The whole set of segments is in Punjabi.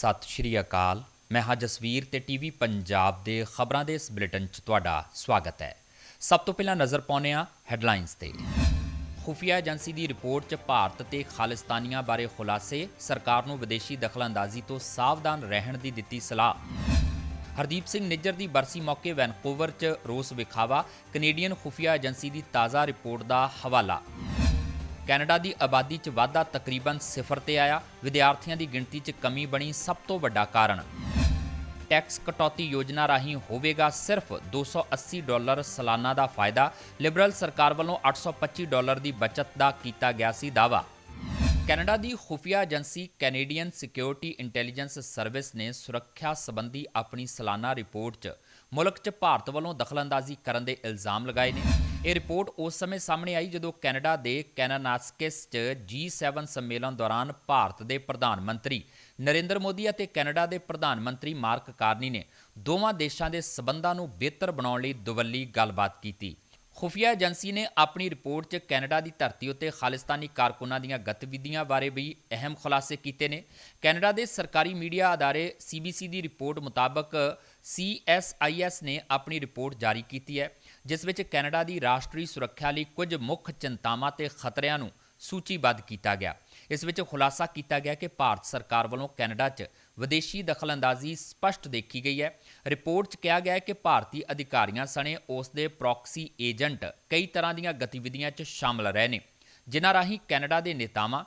ਸਤਿ ਸ਼੍ਰੀ ਅਕਾਲ। ਮੈਂ ਹਾਂ ਜਸਵੀਰ ਤੇ ਟੀਵੀ ਪੰਜਾਬ ਦੇ ਖਬਰਾਂ ਦੇ ਇਸ ਬੁਲੇਟਿਨ 'ਚ ਤੁਹਾਡਾ ਸਵਾਗਤ ਹੈ। ਸਭ ਤੋਂ ਪਹਿਲਾਂ ਨਜ਼ਰ ਪਾਉਂਦੇ ਹਾਂ ਹੈਡਲਾਈਨਸ ਤੇ। ਖੁਫੀਆ ਏਜੰਸੀ ਦੀ ਰਿਪੋਰਟ 'ਚ ਭਾਰਤ ਤੇ ਖਾਲਿਸਤਾਨੀਆਂ ਬਾਰੇ ਖੁਲਾਸੇ, ਸਰਕਾਰ ਨੂੰ ਵਿਦੇਸ਼ੀ ਦਖਲਅੰਦਾਜ਼ੀ ਤੋਂ ਸਾਵਧਾਨ ਰਹਿਣ ਦੀ ਦਿੱਤੀ ਸਲਾਹ। ਹਰਦੀਪ ਸਿੰਘ ਨਿੱਜਰ ਦੀ ਬਰਸੀ ਮੌਕੇ ਵੈਨਕੂਵਰ 'ਚ ਰੋਸ ਵਿਖਾਵਾ, ਕੈਨੇਡੀਅਨ ਖੁਫੀਆ ਏਜੰਸੀ ਦੀ ਤਾਜ਼ਾ ਰਿਪੋਰਟ ਦਾ ਹਵਾਲਾ। ਕੈਨੇਡਾ ਦੀ ਆਬਾਦੀ 'ਚ ਵਾਧਾ ਤਕਰੀਬਨ ਸਿਫਰ ਤੇ ਆਇਆ। ਵਿਦਿਆਰਥੀਆਂ ਦੀ ਗਿਣਤੀ 'ਚ ਕਮੀ ਬਣੀ ਸਭ ਤੋਂ ਵੱਡਾ ਕਾਰਨ। ਟੈਕਸ ਕਟੌਤੀ ਯੋਜਨਾ ਰਾਹੀਂ ਹੋਵੇਗਾ ਸਿਰਫ 280 ਡਾਲਰ ਸਾਲਾਨਾ ਦਾ ਫਾਇਦਾ। ਲਿਬਰਲ ਸਰਕਾਰ ਵੱਲੋਂ 825 ਡਾਲਰ ਦੀ ਬਚਤ ਦਾ ਕੀਤਾ ਗਿਆ ਸੀ ਦਾਅਵਾ। ਕੈਨੇਡਾ ਦੀ ਖੁਫੀਆ agency Canadian security intelligence service ਨੇ ਸੁਰੱਖਿਆ ਸੰਬੰਧੀ ਆਪਣੀ ਸਾਲਾਨਾ ਰਿਪੋਰਟ 'ਚ ਮੁਲਕ 'ਚ ਭਾਰਤ ਵੱਲੋਂ ਦਖਲਅੰਦਾਜ਼ੀ ਕਰਨ ਦੇ ਇਲਜ਼ਾਮ ਲਗਾਏ ਨੇ। ਇਹ ਰਿਪੋਰਟ ਉਸ ਸਮੇਂ ਸਾਹਮਣੇ ਆਈ ਜਦੋਂ ਕੈਨੇਡਾ ਦੇ ਕੈਨਾਨਾਸਕਿਸ 'ਚ G7 ਸੰਮੇਲਨ ਦੌਰਾਨ ਭਾਰਤ ਦੇ ਪ੍ਰਧਾਨ ਮੰਤਰੀ ਨਰਿੰਦਰ ਮੋਦੀ ਅਤੇ ਕੈਨੇਡਾ ਦੇ ਪ੍ਰਧਾਨ ਮੰਤਰੀ ਮਾਰਕ ਕਾਰਨੀ ਨੇ ਦੋਵਾਂ ਦੇਸ਼ਾਂ ਦੇ ਸਬੰਧਾਂ ਨੂੰ ਬਿਹਤਰ ਬਣਾਉਣ ਲਈ ਦੁਵੱਲੀ ਗੱਲਬਾਤ ਕੀਤੀ। ਖੁਫੀਆ ਏਜੰਸੀ ਨੇ ਆਪਣੀ ਰਿਪੋਰਟ 'ਚ ਕੈਨੇਡਾ ਦੀ ਧਰਤੀ ਉੱਤੇ ਖਾਲਿਸਤਾਨੀ ਕਾਰਕੁਨਾਂ ਦੀਆਂ ਗਤੀਵਿਧੀਆਂ ਬਾਰੇ ਵੀ ਅਹਿਮ ਖੁਲਾਸੇ ਕੀਤੇ ਨੇ। ਕੈਨੇਡਾ ਦੇ ਸਰਕਾਰੀ ਮੀਡੀਆ ਅਦਾਰੇ CBC ਦੀ ਰਿਪੋਰਟ ਮੁਤਾਬਕ CSIS ਨੇ ਆਪਣੀ ਰਿਪੋਰਟ ਜਾਰੀ ਕੀਤੀ ਹੈ। ਜਿਸ ਵਿੱਚ ਕੈਨੇਡਾ ਦੀ ਰਾਸ਼ਟਰੀ ਸੁਰੱਖਿਆ ਲਈ ਕੁਝ ਮੁੱਖ ਚਿੰਤਾਵਾਂ ਤੇ ਖਤਰਿਆਂ ਨੂੰ ਸੂਚੀਬੱਧ ਕੀਤਾ ਗਿਆ। ਇਸ ਵਿੱਚ ਖੁਲਾਸਾ ਕੀਤਾ ਗਿਆ ਕਿ ਭਾਰਤ ਸਰਕਾਰ ਵੱਲੋਂ ਕੈਨੇਡਾ 'ਚ ਵਿਦੇਸ਼ੀ ਦਖਲਅੰਦਾਜ਼ੀ ਸਪਸ਼ਟ ਦੇਖੀ ਗਈ ਹੈ। ਰਿਪੋਰਟ 'ਚ ਕਿਹਾ ਗਿਆ ਹੈ ਕਿ ਭਾਰਤੀ ਅਧਿਕਾਰੀਆਂ ਸਣੇ ਉਸ ਦੇ ਪ੍ਰੌਕਸੀ ਏਜੰਟ ਕਈ ਤਰ੍ਹਾਂ ਦੀਆਂ ਗਤੀਵਿਧੀਆਂ 'ਚ ਸ਼ਾਮਲ ਰਹੇ ਨੇ, ਜਿਨ੍ਹਾਂ ਰਾਹੀਂ ਕੈਨੇਡਾ ਦੇ ਨੇਤਾਵਾਂ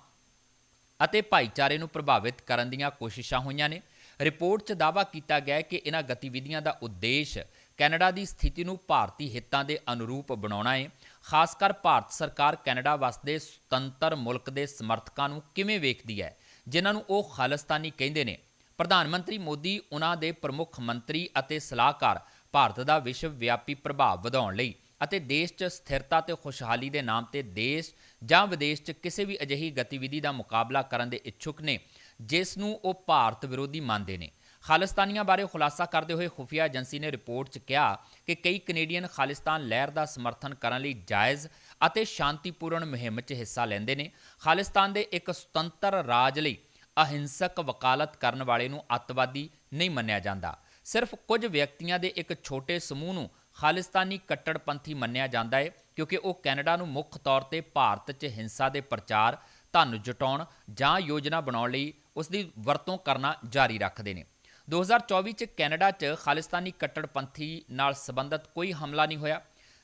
ਅਤੇ ਭਾਈਚਾਰੇ ਨੂੰ ਪ੍ਰਭਾਵਿਤ ਕਰਨ ਦੀਆਂ ਕੋਸ਼ਿਸ਼ਾਂ ਹੋਈਆਂ ਨੇ। ਰਿਪੋਰਟ 'ਚ ਦਾਅਵਾ ਕੀਤਾ ਗਿਆ ਹੈ ਕਿ ਇਹਨਾਂ ਗਤੀਵਿਧੀਆਂ ਦਾ ਉਦੇਸ਼ ਕੈਨੇਡਾ ਦੀ ਸਥਿਤੀ ਨੂੰ ਭਾਰਤੀ ਹਿੱਤਾਂ ਦੇ ਅਨੁਰੂਪ ਬਣਾਉਣਾ ਹੈ ਖਾਸ ਕਰ ਭਾਰਤ ਸਰਕਾਰ ਕੈਨੇਡਾ ਵਸਦੇ ਸੁਤੰਤਰ ਮੁਲਕ ਦੇ ਸਮਰਥਕਾਂ ਨੂੰ ਕਿਵੇਂ ਵੇਖਦੀ ਹੈ, ਜਿਨ੍ਹਾਂ ਨੂੰ ਉਹ ਖਾਲਿਸਤਾਨੀ ਕਹਿੰਦੇ ਨੇ? ਪ੍ਰਧਾਨ ਮੰਤਰੀ ਮੋਦੀ ਉਹਨਾਂ ਦੇ ਪ੍ਰਮੁੱਖ ਮੰਤਰੀ ਅਤੇ ਸਲਾਹਕਾਰ ਭਾਰਤ ਦਾ ਵਿਸ਼ਵ ਵਿਆਪੀ ਪ੍ਰਭਾਵ ਵਧਾਉਣ ਲਈ ਅਤੇ ਦੇਸ਼ 'ਚ ਸਥਿਰਤਾ ਤੇ ਖੁਸ਼ਹਾਲੀ ਦੇ ਨਾਮ ਤੇ ਦੇਸ਼ ਜਾਂ ਵਿਦੇਸ਼ 'ਚ ਕਿਸੇ ਵੀ ਅਜਿਹੀ ਗਤੀਵਿਧੀ ਦਾ ਮੁਕਾਬਲਾ ਕਰਨ ਦੇ ਇੱਛੁਕ ਨੇ, ਜਿਸ ਨੂੰ ਉਹ ਭਾਰਤ ਵਿਰੋਧੀ ਮੰਨਦੇ ਨੇ। ਖਾਲਿਸਤਾਨੀਆਂ ਬਾਰੇ ਖੁਲਾਸਾ ਕਰਦੇ ਹੋਏ ਖੁਫੀਆ ਏਜੰਸੀ ਨੇ ਰਿਪੋਰਟ 'ਚ ਕਿਹਾ ਕਿ ਕਈ ਕੈਨੇਡੀਅਨ ਖਾਲਿਸਤਾਨ ਲਹਿਰ ਦਾ ਸਮਰਥਨ ਕਰਨ ਲਈ ਜਾਇਜ਼ ਅਤੇ ਸ਼ਾਂਤੀਪੂਰਨ ਮੁਹਿੰਮ 'ਚ ਹਿੱਸਾ ਲੈਂਦੇ ਨੇ। ਖਾਲਿਸਤਾਨ ਦੇ ਇੱਕ ਸੁਤੰਤਰ ਰਾਜ ਲਈ ਅਹਿੰਸਕ ਵਕਾਲਤ ਕਰਨ ਵਾਲੇ ਨੂੰ ਅੱਤਵਾਦੀ ਨਹੀਂ ਮੰਨਿਆ ਜਾਂਦਾ। ਸਿਰਫ ਕੁਝ ਵਿਅਕਤੀਆਂ ਦੇ ਇੱਕ ਛੋਟੇ ਸਮੂਹ ਨੂੰ ਖਾਲਿਸਤਾਨੀ ਕੱਟੜਪੰਥੀ ਮੰਨਿਆ ਜਾਂਦਾ ਹੈ ਕਿਉਂਕਿ ਉਹ ਕੈਨੇਡਾ ਨੂੰ ਮੁੱਖ ਤੌਰ ਤੇ ਭਾਰਤ 'ਚ ਹਿੰਸਾ ਦੇ ਪ੍ਰਚਾਰ, ਧਨ ਜੁਟਾਉਣ ਜਾਂ ਯੋਜਨਾ ਬਣਾਉਣ ਲਈ ਉਸ ਦੀ ਵਰਤੋਂ ਕਰਨਾ ਜਾਰੀ ਰੱਖਦੇ ਨੇ। 2024 ਚ ਕੈਨੇਡਾ 'ਚ ਖਾਲਿਸਤਾਨੀ ਕੱਟੜਪੰਥੀ ਨਾਲ ਸੰਬੰਧਿਤ ਕੋਈ ਹਮਲਾ ਨਹੀਂ ਹੋਇਆ।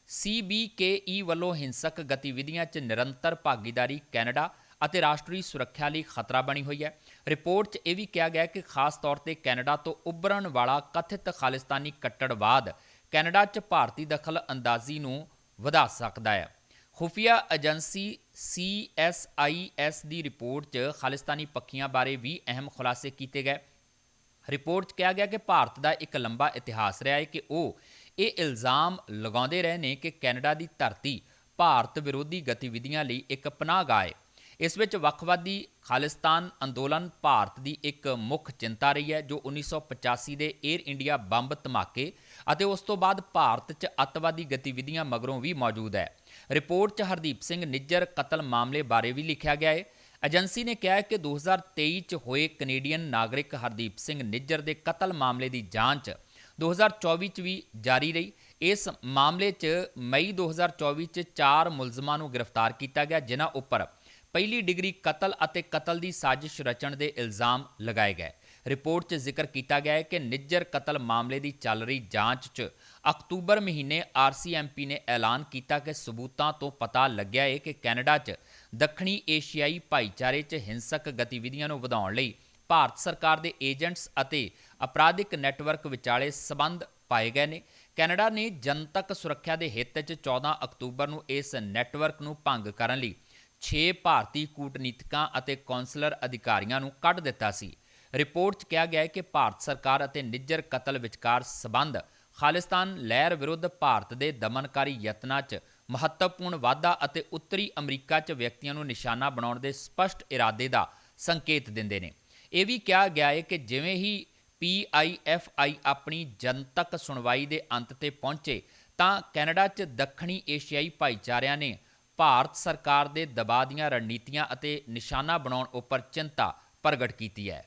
CBKE ਵੱਲੋਂ ਹਿੰਸਕ ਗਤੀਵਿਧੀਆਂ 'ਚ ਨਿਰੰਤਰ ਭਾਗੀਦਾਰੀ ਕੈਨੇਡਾ ਅਤੇ ਰਾਸ਼ਟਰੀ ਸੁਰੱਖਿਆ ਲਈ ਖਤਰਾ ਬਣੀ ਹੋਈ ਹੈ। ਰਿਪੋਰਟ 'ਚ ਇਹ ਵੀ ਕਿਹਾ ਗਿਆ ਕਿ ਖਾਸ ਤੌਰ ਤੇ ਕੈਨੇਡਾ ਤੋਂ ਉੱਭਰਨ ਵਾਲਾ ਕਥਿਤ ਖਾਲਿਸਤਾਨੀ ਕੱਟੜਵਾਦ ਕੈਨੇਡਾ 'ਚ ਭਾਰਤੀ ਦਖਲ ਅੰਦਾਜ਼ੀ ਨੂੰ ਵਧਾ ਸਕਦਾ ਹੈ। ਖੁਫੀਆ ਏਜੰਸੀ CSIS ਦੀ ਰਿਪੋਰਟ 'ਚ ਖਾਲਿਸਤਾਨੀ ਪੱਖੀਆਂ ਬਾਰੇ ਵੀ ਅਹਿਮ ਖੁਲਾਸੇ ਕੀਤੇ ਗਏ। ਰਿਪੋਰਟ 'ਚ ਕਿਹਾ ਗਿਆ ਕਿ ਭਾਰਤ ਦਾ ਇੱਕ ਲੰਬਾ ਇਤਿਹਾਸ ਰਿਹਾ ਹੈ ਕਿ ਉਹ ਇਹ ਇਲਜ਼ਾਮ ਲਗਾਉਂਦੇ ਰਹੇ ਨੇ ਕਿ ਕੈਨੇਡਾ ਦੀ ਧਰਤੀ ਭਾਰਤ ਵਿਰੋਧੀ ਗਤੀਵਿਧੀਆਂ ਲਈ ਇੱਕ ਪਨਾਹਗਾਹ ਹੈ। ਇਸ ਵਿੱਚ ਵੱਖਵਾਦੀ ਖਾਲਿਸਤਾਨ ਅੰਦੋਲਨ ਭਾਰਤ ਦੀ ਇੱਕ ਮੁੱਖ ਚਿੰਤਾ ਰਹੀ ਹੈ, ਜੋ 1985 ਦੇ 에ਅਰ ਇੰਡੀਆ ਬੰਬ ਧਮਾਕੇ ਅਤੇ ਉਸ ਤੋਂ ਬਾਅਦ ਭਾਰਤ 'ਚ ਅੱਤਵਾਦੀ ਗਤੀਵਿਧੀਆਂ ਮਗਰੋਂ ਵੀ ਮੌਜੂਦ ਹੈ। ਰਿਪੋਰਟ 'ਚ ਹਰਦੀਪ ਸਿੰਘ ਨਿੱਜਰ ਕਤਲ ਮਾਮਲੇ ਬਾਰੇ ਵੀ ਲਿਖਿਆ ਗਿਆ ਹੈ। ਏਜੰਸੀ ਨੇ ਕਿਹਾ ਹੈ ਕਿ 2023 ਚ ਹੋਏ ਕੈਨੇਡੀਅਨ ਨਾਗਰਿਕ ਹਰਦੀਪ ਸਿੰਘ ਨਿੱਜਰ ਦੇ ਕਤਲ ਮਾਮਲੇ ਦੀ ਜਾਂਚ 2024 ਚ ਵੀ ਜਾਰੀ ਰਹੀ। ਇਸ ਮਾਮਲੇ 'ਚ ਮਈ 2024 ਚ ਚਾਰ ਮੁਲਜ਼ਮਾਂ ਨੂੰ ਗ੍ਰਿਫਤਾਰ ਕੀਤਾ ਗਿਆ, ਜਿਨ੍ਹਾਂ ਉੱਪਰ ਪਹਿਲੀ ਡਿਗਰੀ ਕਤਲ ਅਤੇ ਕਤਲ ਦੀ ਸਾਜ਼ਿਸ਼ ਰਚਣ ਦੇ ਇਲਜ਼ਾਮ ਲਗਾਏ ਗਏ। ਰਿਪੋਰਟ 'ਚ ਜ਼ਿਕਰ ਕੀਤਾ ਗਿਆ ਹੈ ਕਿ ਨਿੱਜਰ ਕਤਲ ਮਾਮਲੇ ਦੀ ਚੱਲ ਰਹੀ ਜਾਂਚ 'ਚ ਅਕਤੂਬਰ ਮਹੀਨੇ ਆਰਸੀਐਮਪੀ ਨੇ ਐਲਾਨ ਕੀਤਾ ਕਿ ਸਬੂਤਾਂ ਤੋਂ ਪਤਾ ਲੱਗਿਆ ਹੈ ਕਿ ਕੈਨੇਡਾ 'ਚ ਦੱਖਣੀ ਏਸ਼ੀਆਈ ਭਾਈਚਾਰੇ 'ਚ ਹਿੰਸਕ ਗਤੀਵਿਧੀਆਂ ਨੂੰ ਵਧਾਉਣ ਲਈ ਭਾਰਤ ਸਰਕਾਰ ਦੇ ਏਜੰਟਸ ਅਤੇ ਅਪਰਾਧਿਕ ਨੈਟਵਰਕ ਵਿਚਾਲੇ ਸਬੰਧ ਪਾਏ ਗਏ ਨੇ। ਕੈਨੇਡਾ ਨੇ ਜਨਤਕ ਸੁਰੱਖਿਆ ਦੇ ਹਿੱਤ 'ਚ 14 ਅਕਤੂਬਰ ਨੂੰ ਇਸ ਨੈਟਵਰਕ ਨੂੰ ਭੰਗ ਕਰਨ ਲਈ 6 ਭਾਰਤੀ ਕੂਟਨੀਤਿਕਾਂ ਅਤੇ ਕੌਂਸਲਰ ਅਧਿਕਾਰੀਆਂ ਨੂੰ ਕੱਢ ਦਿੱਤਾ ਸੀ। ਰਿਪੋਰਟ 'ਚ ਕਿਹਾ ਗਿਆ ਹੈ ਕਿ ਭਾਰਤ ਸਰਕਾਰ ਅਤੇ ਨਿੱਜਰ ਕਤਲ ਵਿਚਕਾਰ ਸਬੰਧ ਖਾਲਿਸਤਾਨ ਲਹਿਰ ਵਿਰੁੱਧ ਭਾਰਤ ਦੇ ਦਮਨਕਾਰੀ ਯਤਨਾਂ 'ਚ ਮਹੱਤਵਪੂਰਨ ਵਾਧਾ ਅਤੇ ਉੱਤਰੀ ਅਮਰੀਕਾ 'ਚ ਵਿਅਕਤੀਆਂ ਨੂੰ ਨਿਸ਼ਾਨਾ ਬਣਾਉਣ ਦੇ ਸਪਸ਼ਟ ਇਰਾਦੇ ਦਾ ਸੰਕੇਤ ਦਿੰਦੇ ਨੇ। ਇਹ ਵੀ ਕਿਹਾ ਗਿਆ ਹੈ ਕਿ ਜਿਵੇਂ ਹੀ PIFI ਆਪਣੀ ਜਨਤਕ ਸੁਣਵਾਈ ਦੇ ਅੰਤ ਤੇ ਪਹੁੰਚੇ, ਤਾਂ ਕੈਨੇਡਾ 'ਚ ਦੱਖਣੀ ਏਸ਼ੀਆਈ ਭਾਈਚਾਰਿਆਂ ਨੇ ਭਾਰਤ ਸਰਕਾਰ ਦੇ ਦਬਾਅ ਦੀਆਂ ਰਣਨੀਤੀਆਂ ਅਤੇ ਨਿਸ਼ਾਨਾ ਬਣਾਉਣ ਉੱਪਰ ਚਿੰਤਾ ਪ੍ਰਗਟ ਕੀਤੀ ਹੈ।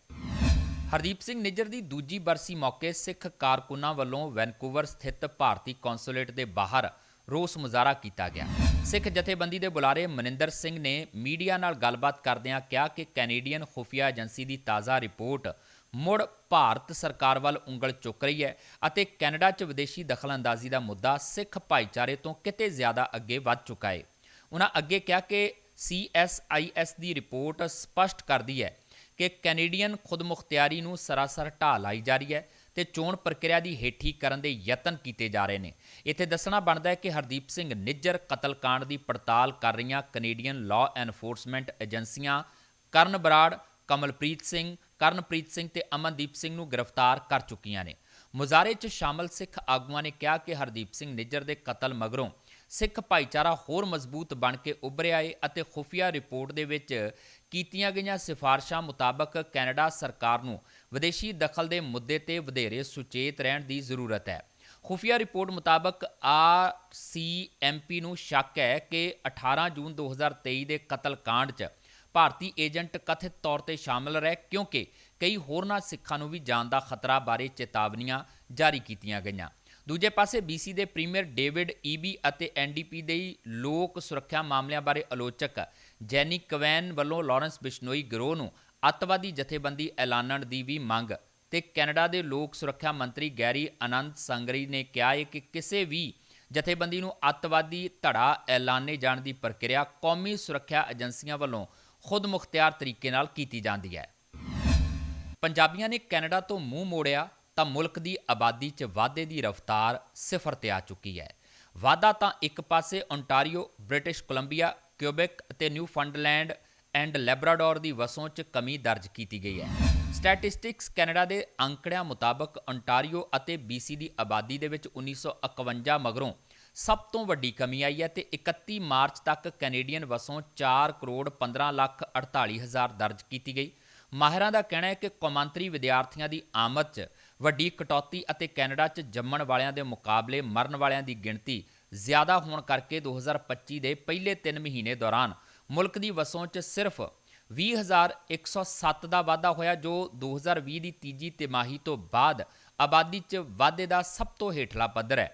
ਹਰਦੀਪ ਸਿੰਘ ਨਿੱਜਰ ਦੀ ਦੂਜੀ ਬਰਸੀ ਮੌਕੇ ਸਿੱਖ ਕਾਰਕੁਨਾਂ ਵੱਲੋਂ ਵੈਨਕੂਵਰ ਸਥਿਤ ਭਾਰਤੀ ਕੌਂਸੂਲੇਟ ਦੇ ਬਾਹਰ ਰੋਸ ਮੁਜ਼ਾਹਰਾ ਕੀਤਾ ਗਿਆ। ਸਿੱਖ ਜਥੇਬੰਦੀ ਦੇ ਬੁਲਾਰੇ ਮਨਿੰਦਰ ਸਿੰਘ ਨੇ ਮੀਡੀਆ ਨਾਲ ਗੱਲਬਾਤ ਕਰਦਿਆਂ ਕਿਹਾ ਕਿ ਕੈਨੇਡੀਅਨ ਖੁਫੀਆ ਏਜੰਸੀ ਦੀ ਤਾਜ਼ਾ ਰਿਪੋਰਟ ਮੁੜ ਭਾਰਤ ਸਰਕਾਰ ਵੱਲ ਉਂਗਲ ਚੁੱਕ ਰਹੀ ਹੈ ਅਤੇ ਕੈਨੇਡਾ 'ਚ ਵਿਦੇਸ਼ੀ ਦਖਲਅੰਦਾਜ਼ੀ ਦਾ ਮੁੱਦਾ ਸਿੱਖ ਭਾਈਚਾਰੇ ਤੋਂ ਕਿਤੇ ਜ਼ਿਆਦਾ ਅੱਗੇ ਵੱਧ ਚੁੱਕਾ ਹੈ। ਉਹਨਾਂ ਅੱਗੇ ਕਿਹਾ ਕਿ CSIS ਦੀ ਰਿਪੋਰਟ ਸਪਸ਼ਟ ਕਰਦੀ ਹੈ ਕਿ ਕੈਨੇਡੀਅਨ ਖੁਦਮੁਖਤਿਆਰੀ ਨੂੰ ਸਰਾਸਰ ਢਾਹ ਲਾਈ ਜਾ ਰਹੀ ਹੈ ਤੇ ਚੋਣ ਪ੍ਰਕਿਰਿਆ ਦੀ ਹੇਠੀ ਕਰਨ ਦੇ ਯਤਨ ਕੀਤੇ ਜਾ ਰਹੇ ਨੇ। ਇੱਥੇ ਦੱਸਣਾ ਬਣਦਾ ਹੈ ਕਿ ਹਰਦੀਪ ਸਿੰਘ ਨਿੱਜਰ ਕਤਲकांड ਦੀ ਪੜਤਾਲ ਕਰ ਰਹੀਆਂ ਕੈਨੇਡੀਅਨ ਲਾਅ ਐਨਫੋਰਸਮੈਂਟ ਏਜੰਸੀਆਂ ਕਰਨ ਬਰਾੜ, ਕਮਲਪ੍ਰੀਤ ਸਿੰਘ, ਕਰਨਪ੍ਰੀਤ ਸਿੰਘ ਤੇ ਅਮਨਦੀਪ ਸਿੰਘ ਨੂੰ ਗ੍ਰਿਫਤਾਰ ਕਰ ਚੁੱਕੀਆਂ ਨੇ। ਮੁਜ਼ਾਰੇ 'ਚ ਸ਼ਾਮਲ ਸਿੱਖ ਆਗੂਆਂ ਨੇ ਕਿਹਾ ਕਿ ਹਰਦੀਪ ਸਿੰਘ ਨਿੱਜਰ ਦੇ ਕਤਲ ਮਗਰੋਂ ਸਿੱਖ ਭਾਈਚਾਰਾ ਹੋਰ ਮਜ਼ਬੂਤ ਬਣ ਕੇ ਉੱਭਰਿਆ ਏ ਅਤੇ ਖੁਫੀਆ ਰਿਪੋਰਟ ਦੇ ਵਿੱਚ ਕੀਤੀਆਂ ਗਈਆਂ ਸਿਫਾਰਸ਼ਾਂ ਮੁਤਾਬਕ ਕੈਨੇਡਾ ਸਰਕਾਰ ਨੂੰ ਵਿਦੇਸ਼ੀ ਦਖਲ ਦੇ ਮੁੱਦੇ ਤੇ ਵਧੇਰੇ ਸੁਚੇਤ ਰਹਿਣ ਦੀ ਜ਼ਰੂਰਤ ਹੈ। ਖੁਫੀਆ ਰਿਪੋਰਟ ਮੁਤਾਬਕ ਆਰਸੀਐਮਪੀ ਨੂੰ ਸ਼ੱਕ ਹੈ ਕਿ 18 ਜੂਨ 2023 ਦੇ ਕਤਲकांड 'ਚ ਭਾਰਤੀ ਏਜੰਟ ਕਥਿਤ ਤੌਰ ਤੇ ਸ਼ਾਮਲ ਰਹੇ ਕਿਉਂਕਿ ਕਈ ਹੋਰਨਾਂ ਸਿੱਖਾਂ ਨੂੰ ਵੀ ਜਾਨ ਦਾ ਖਤਰਾ ਬਾਰੇ ਚੇਤਾਵਨੀਆਂ ਜਾਰੀ ਕੀਤੀਆਂ ਗਈਆਂ। ਦੂਜੇ ਪਾਸੇ BC ਦੇ ਪ੍ਰੀਮੀਅਰ ਡੇਵਿਡ ਈਬੀ ਅਤੇ ਐਨਡੀਪੀ ਦੇ ਲੋਕ ਸੁਰੱਖਿਆ ਮਾਮਲਿਆਂ ਬਾਰੇ ਆਲੋਚਕ ਜੈਨੀ ਕਵੈਨ ਵੱਲੋਂ ਲਾਰੈਂਸ ਬਿਸ਼ਨੋਈ ਗਰੋਹ ਨੂੰ ਅੱਤਵਾਦੀ ਜਥੇਬੰਦੀ ਐਲਾਨਣ ਦੀ ਵੀ ਮੰਗ ਤੇ ਕੈਨੇਡਾ ਦੇ ਲੋਕ ਸੁਰੱਖਿਆ ਮੰਤਰੀ ਗੈਰੀ ਆਨੰਦ ਸੰਗਰੀ ਨੇ ਕਿਹਾ ਹੈ ਕਿ ਕਿਸੇ ਵੀ ਜਥੇਬੰਦੀ ਨੂੰ ਅੱਤਵਾਦੀ ਧੜਾ ਐਲਾਨੇ ਜਾਣ ਦੀ ਪ੍ਰਕਿਰਿਆ ਕੌਮੀ ਸੁਰੱਖਿਆ ਏਜੰਸੀਆਂ ਵੱਲੋਂ ਖੁਦ ਮੁਖਤਿਆਰ ਤਰੀਕੇ ਨਾਲ ਕੀਤੀ ਜਾਂਦੀ ਹੈ। ਪੰਜਾਬੀਆਂ ਨੇ ਕੈਨੇਡਾ ਤੋਂ ਮੂੰਹ ਮੋੜਿਆ ਤਾਂ ਮੁਲਕ ਦੀ ਆਬਾਦੀ 'ਚ ਵਾਧੇ ਦੀ ਰਫ਼ਤਾਰ ਸਿਫਰ ਤੇ ਆ ਚੁੱਕੀ ਹੈ। ਵਾਧਾ ਤਾਂ ਇੱਕ ਪਾਸੇ ਓਨਟਾਰੀਓ ਬ੍ਰਿਟਿਸ਼ ਕੋਲੰਬੀਆ, ਕਿਊਬਿਕ ਅਤੇ ਨਿਊਫੰਡਲੈਂਡ ਐਂਡ ਲੈਬਰਾਡੋਰ ਦੀ ਵਸੋਂ 'ਚ ਕਮੀ ਦਰਜ ਕੀਤੀ ਗਈ ਹੈ। ਸਟੈਟਿਸਟਿਕਸ ਕੈਨੇਡਾ ਦੇ ਅੰਕੜਿਆਂ ਮੁਤਾਬਕ ਓਨਟਾਰੀਓ ਅਤੇ BC ਦੀ ਆਬਾਦੀ ਦੇ ਵਿੱਚ 1951 ਮਗਰੋਂ ਸਭ ਤੋਂ ਵੱਡੀ ਕਮੀ ਆਈ ਹੈ ਤੇ 31 ਮਾਰਚ ਤੱਕ ਕੈਨੇਡੀਅਨ ਵਸੋਂ 4 ਕਰੋੜ 15 ਲੱਖ 48 ਹਜ਼ਾਰ ਦਰਜ ਕੀਤੀ ਗਈ। ਮਾਹਿਰਾਂ ਦਾ ਕਹਿਣਾ ਹੈ ਕਿ ਕੌਮਾਂਤਰੀ ਵਿਦਿਆਰਥੀਆਂ ਦੀ ਆਮਦ 'ਚ ਵੱਡੀ ਕਟੌਤੀ ਅਤੇ ਕੈਨੇਡਾ 'ਚ ਜੰਮਣ ਵਾਲਿਆਂ ਦੇ ਮੁਕਾਬਲੇ ਮਰਨ ਵਾਲਿਆਂ ਦੀ ਗਿਣਤੀ ਜ਼ਿਆਦਾ ਹੋਣ ਕਰਕੇ 2025 ਦੇ ਪਹਿਲੇ 3 ਮਹੀਨੇ ਦੌਰਾਨ ਮੁਲਕ ਦੀ ਵਸੋਂ 'ਚ ਸਿਰਫ 20107 ਦਾ ਵਾਧਾ ਹੋਇਆ, ਜੋ 2020 ਦੀ ਤੀਜੀ ਤਿਮਾਹੀ ਤੋਂ ਬਾਅਦ ਆਬਾਦੀ 'ਚ ਵਾਧੇ ਦਾ ਸਭ ਤੋਂ ਹੇਠਲਾ ਪੱਧਰ ਹੈ।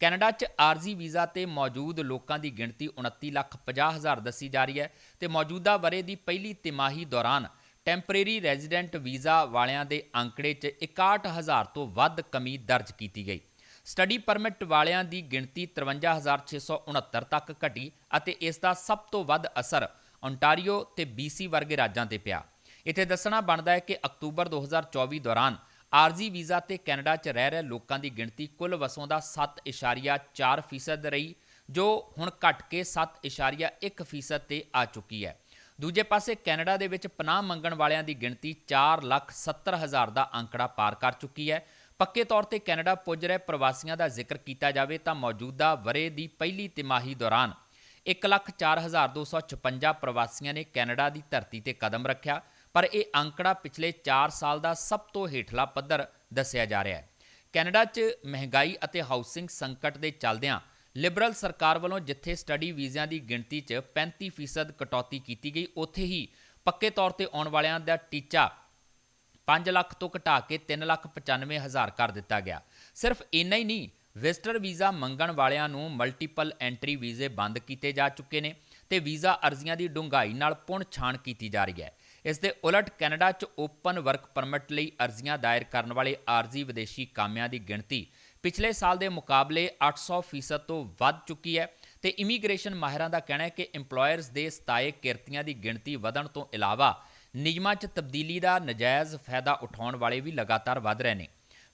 ਕੈਨੇਡਾ 'ਚ ਆਰਜ਼ੀ ਵੀਜ਼ਾ ਤੇ ਮੌਜੂਦ ਲੋਕਾਂ ਦੀ ਗਿਣਤੀ 29 ਲੱਖ 50 ਹਜ਼ਾਰ ਦੱਸੀ ਜਾ ਰਹੀ ਹੈ ਤੇ ਮੌਜੂਦਾ ਵਰੇ ਦੀ ਪਹਿਲੀ ਤਿਮਾਹੀ ਦੌਰਾਨ ਟੈਂਪਰੇਰੀ ਰੈਜ਼ੀਡੈਂਟ ਵੀਜ਼ਾ ਵਾਲਿਆਂ ਦੇ ਅੰਕੜੇ 'ਚ 61000 ਤੋਂ ਵੱਧ ਕਮੀ ਦਰਜ ਕੀਤੀ ਗਈ। ਸਟੱਡੀ ਪਰਮਿਟ ਵਾਲਿਆਂ ਦੀ ਗਿਣਤੀ 53669 ਤੱਕ ਘਟੀ ਅਤੇ ਇਸ ਦਾ ਸਭ ਤੋਂ ਵੱਧ ਅਸਰ ਓਨਟਾਰੀਓ ਤੇ BC ਵਰਗੇ ਰਾਜਾਂ ਤੇ ਪਿਆ। ਇੱਥੇ ਦੱਸਣਾ ਬਣਦਾ ਹੈ ਕਿ ਅਕਤੂਬਰ 2024 ਦੌਰਾਨ ਆਰਜ਼ੀ ਵੀਜ਼ਾ ਤੇ ਕੈਨੇਡਾ 'ਚ ਰਹਿ ਰਹੇ ਲੋਕਾਂ ਦੀ ਗਿਣਤੀ ਕੁੱਲ ਵਸੋਂ ਦਾ 7.4% ਰਹੀ ਜੋ ਹੁਣ ਘਟ ਕੇ 7.1% ਤੇ ਆ ਚੁੱਕੀ ਹੈ। ਦੂਜੇ ਪਾਸੇ ਕੈਨੇਡਾ ਦੇ ਵਿੱਚ ਪਨਾਹ ਮੰਗਣ ਵਾਲਿਆਂ ਦੀ ਗਿਣਤੀ 4,70,000 ਦਾ ਅੰਕੜਾ ਪਾਰ ਕਰ ਚੁੱਕੀ ਹੈ ਪੱਕੇ ਤੌਰ ਤੇ ਕੈਨੇਡਾ ਪੁੱਜ ਰਹੇ ਪ੍ਰਵਾਸੀਆਂ ਦਾ ਜ਼ਿਕਰ ਕੀਤਾ ਜਾਵੇ ਤਾਂ ਮੌਜੂਦਾ ਵਰੇ ਦੀ ਪਹਿਲੀ ਤਿਮਾਹੀ ਦੌਰਾਨ 1,04,256 ਪ੍ਰਵਾਸੀਆਂ ਨੇ ਕੈਨੇਡਾ ਦੀ ਧਰਤੀ ਤੇ ਕਦਮ ਰੱਖਿਆ। ਪਰ ਇਹ ਅੰਕੜਾ ਪਿਛਲੇ 4 ਸਾਲ ਦਾ ਸਭ ਤੋਂ ਹੇਠਲਾ ਪੱਧਰ ਦੱਸਿਆ ਜਾ ਰਿਹਾ ਹੈ। ਕੈਨੇਡਾ 'ਚ ਮਹਿੰਗਾਈ ਅਤੇ ਹਾਊਸਿੰਗ ਸੰਕਟ ਦੇ ਚੱਲਦਿਆਂ ਲਿਬਰਲ ਸਰਕਾਰ ਵੱਲੋਂ ਜਿੱਥੇ ਸਟੱਡੀ ਵੀਜ਼ਿਆਂ ਦੀ ਗਿਣਤੀ 'ਚ 35% ਕਟੌਤੀ ਕੀਤੀ ਗਈ ਉੱਥੇ ਹੀ ਪੱਕੇ ਤੌਰ ਤੇ ਆਉਣ ਵਾਲਿਆਂ ਦਾ ਟੀਚਾ 5 ਲੱਖ ਤੋਂ ਘਟਾ ਕੇ 3 ਲੱਖ 95 ਹਜ਼ਾਰ ਕਰ ਦਿੱਤਾ ਗਿਆ। ਸਿਰਫ ਇੰਨਾ ਹੀ ਨਹੀਂ ਵਿਜ਼ਟਰ ਵੀਜ਼ਾ ਮੰਗਣ ਵਾਲਿਆਂ ਨੂੰ ਮਲਟੀਪਲ ਐਂਟਰੀ ਵੀਜ਼ੇ ਬੰਦ ਕੀਤੇ ਜਾ ਚੁੱਕੇ ਨੇ ਤੇ ਵੀਜ਼ਾ ਅਰਜ਼ੀਆਂ ਦੀ ਡੂੰਘਾਈ ਨਾਲ ਪੁਣ ਛਾਣ ਕੀਤੀ ਜਾ ਰਹੀ ਹੈ। ਇਸ ਦੇ ਉਲਟ ਕੈਨੇਡਾ 'ਚ ਓਪਨ ਵਰਕ ਪਰਮਿਟ ਲਈ ਅਰਜ਼ੀਆਂ ਦਾਇਰ ਕਰਨ ਵਾਲੇ ਆਰਜ਼ੀ ਵਿਦੇਸ਼ੀ ਕਾਮਿਆਂ ਦੀ ਗਿਣਤੀ ਪਿਛਲੇ ਸਾਲ ਦੇ ਮੁਕਾਬਲੇ 800% ਤੋਂ ਵੱਧ ਚੁੱਕੀ ਹੈ ਤੇ ਇਮੀਗ੍ਰੇਸ਼ਨ ਮਾਹਿਰਾਂ ਦਾ ਕਹਿਣਾ ਹੈ ਕਿ EMPLOYERS ਦੇ ਸਤਾਏ ਕਿਰਤੀਆਂ ਦੀ ਗਿਣਤੀ ਵਧਣ ਤੋਂ ਇਲਾਵਾ ਨਿਯਮਾਂ 'ਚ ਤਬਦੀਲੀ ਦਾ ਨਜਾਇਜ਼ ਫਾਇਦਾ ਉਠਾਉਣ ਵਾਲੇ ਵੀ ਲਗਾਤਾਰ ਵੱਧ ਰਹੇ ਨੇ।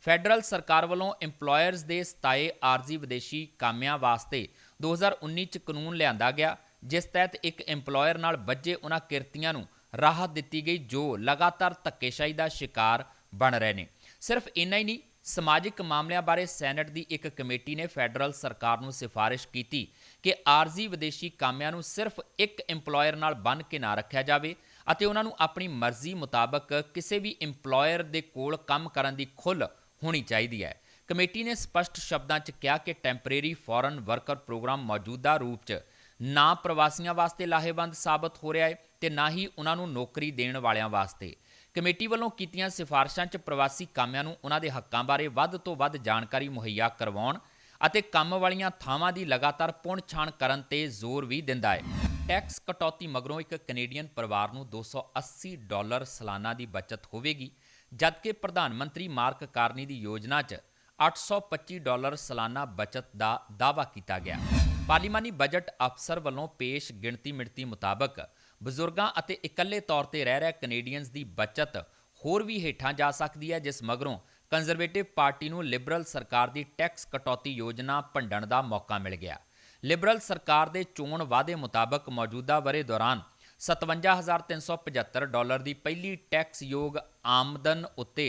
ਫੈਡਰਲ ਸਰਕਾਰ ਵੱਲੋਂ EMPLOYERS ਦੇ ਸਤਾਏ ਆਰਜ਼ੀ ਵਿਦੇਸ਼ੀ ਕਾਮਿਆਂ ਵਾਸਤੇ 2019 'ਚ ਕਾਨੂੰਨ ਲਿਆਂਦਾ ਗਿਆ, ਜਿਸ ਤਹਿਤ ਇੱਕ EMPLOYER ਨਾਲ ਵੱਜੇ ਉਹਨਾਂ ਕਿਰਤੀਆਂ ਨੂੰ ਰਾਹਤ ਦਿੱਤੀ ਗਈ, ਜੋ ਲਗਾਤਾਰ ਧੱਕੇਸ਼ਾਹੀ ਦਾ ਸ਼ਿਕਾਰ ਬਣ ਰਹੇ ਨੇ। ਸਿਰਫ ਇੰਨਾ ਹੀ ਨਹੀਂ, ਸਮਾਜਿਕ ਮਾਮਲਿਆਂ ਬਾਰੇ ਸੈਨੇਟ ਦੀ ਇੱਕ ਕਮੇਟੀ ਨੇ ਫੈਡਰਲ ਸਰਕਾਰ ਨੂੰ ਸਿਫਾਰਿਸ਼ ਕੀਤੀ ਕਿ ਆਰਜ਼ੀ ਵਿਦੇਸ਼ੀ ਕਾਮਿਆਂ ਨੂੰ ਸਿਰਫ ਇੱਕ EMPLOYER ਨਾਲ ਬੰਨ ਕੇ ਨਾ ਰੱਖਿਆ ਜਾਵੇ ਅਤੇ ਉਹਨਾਂ ਨੂੰ ਆਪਣੀ ਮਰਜ਼ੀ ਮੁਤਾਬਕ ਕਿਸੇ ਵੀ EMPLOYER ਦੇ ਕੋਲ ਕੰਮ ਕਰਨ ਦੀ ਖੁੱਲ੍ਹ ਹੋਣੀ ਚਾਹੀਦੀ ਹੈ। ਕਮੇਟੀ ਨੇ ਸਪਸ਼ਟ ਸ਼ਬਦਾਂ 'ਚ ਕਿਹਾ ਕਿ ਟੈਂਪਰੇਰੀ ਫੋਰਨ ਵਰਕਰ ਪ੍ਰੋਗਰਾਮ ਮੌਜੂਦਾ ਰੂਪ 'ਚ ਨਾ ਪ੍ਰਵਾਸੀਆਂ ਵਾਸਤੇ ਲਾਹੇਵੰਦ ਸਾਬਤ ਹੋ ਰਿਹਾ ਹੈ ਤੇ ਨਾ ਹੀ ਉਹਨਾਂ ਨੂੰ ਨੌਕਰੀ ਦੇਣ ਵਾਲਿਆਂ ਵਾਸਤੇ। ਕਮੇਟੀ ਵੱਲੋਂ ਕੀਤੀਆਂ ਸਿਫਾਰਸ਼ਾਂ 'ਚ ਪ੍ਰਵਾਸੀ ਕਾਮਿਆਂ ਨੂੰ ਉਹਨਾਂ ਦੇ ਹੱਕਾਂ ਬਾਰੇ ਵੱਧ ਤੋਂ ਵੱਧ ਜਾਣਕਾਰੀ ਮੁਹੱਈਆ ਕਰਵਾਉਣ ਅਤੇ ਕੰਮ ਵਾਲੀਆਂ ਥਾਵਾਂ ਦੀ ਲਗਾਤਾਰ ਪੁਣਛਾਣ ਕਰਨ ਤੇ ਜ਼ੋਰ ਵੀ ਦਿੰਦਾ ਹੈ। ਟੈਕਸ ਕਟੌਤੀ ਮਗਰੋਂ ਇੱਕ ਕੈਨੇਡੀਅਨ ਪਰਿਵਾਰ ਨੂੰ 280 ਡਾਲਰ ਸਾਲਾਨਾ ਦੀ ਬਚਤ ਹੋਵੇਗੀ, ਜਦਕਿ ਪ੍ਰਧਾਨ ਮੰਤਰੀ ਮਾਰਕ ਕਾਰਨੀ ਦੀ ਯੋਜਨਾ 'ਚ 825 ਡਾਲਰ ਸਾਲਾਨਾ ਬਚਤ ਦਾ ਦਾਅਵਾ ਕੀਤਾ ਗਿਆ। ਪਾਰਲੀਮਾਨੀ ਬਜਟ ਅਫਸਰ ਵੱਲੋਂ ਪੇਸ਼ ਗਿਣਤੀ ਮਿਣਤੀ ਮੁਤਾਬਕ ਬਜ਼ੁਰਗਾਂ ਅਤੇ ਇਕੱਲੇ ਤੌਰ ਤੇ ਰਹਿ ਰਹੇ ਕੈਨੇਡੀਅਨਸ ਦੀ ਬਚਤ ਹੋਰ ਵੀ ਹੇਠਾਂ ਜਾ ਸਕਦੀ ਹੈ, ਜਿਸ ਮਗਰੋਂ ਕੰਜ਼ਰਵੇਟਿਵ ਪਾਰਟੀ ਨੂੰ ਲਿਬਰਲ ਸਰਕਾਰ ਦੀ ਟੈਕਸ ਕਟੌਤੀ ਯੋਜਨਾ ਭੰਡਣ ਦਾ ਮੌਕਾ ਮਿਲ ਗਿਆ। ਲਿਬਰਲ ਸਰਕਾਰ ਦੇ ਚੋਣ ਵਾਅਦੇ ਮੁਤਾਬਕ ਮੌਜੂਦਾ ਵਰੇ ਦੌਰਾਨ 57375 ਡਾਲਰ ਦੀ ਪਹਿਲੀ ਟੈਕਸਯੋਗ ਆਮਦਨ ਉੱਤੇ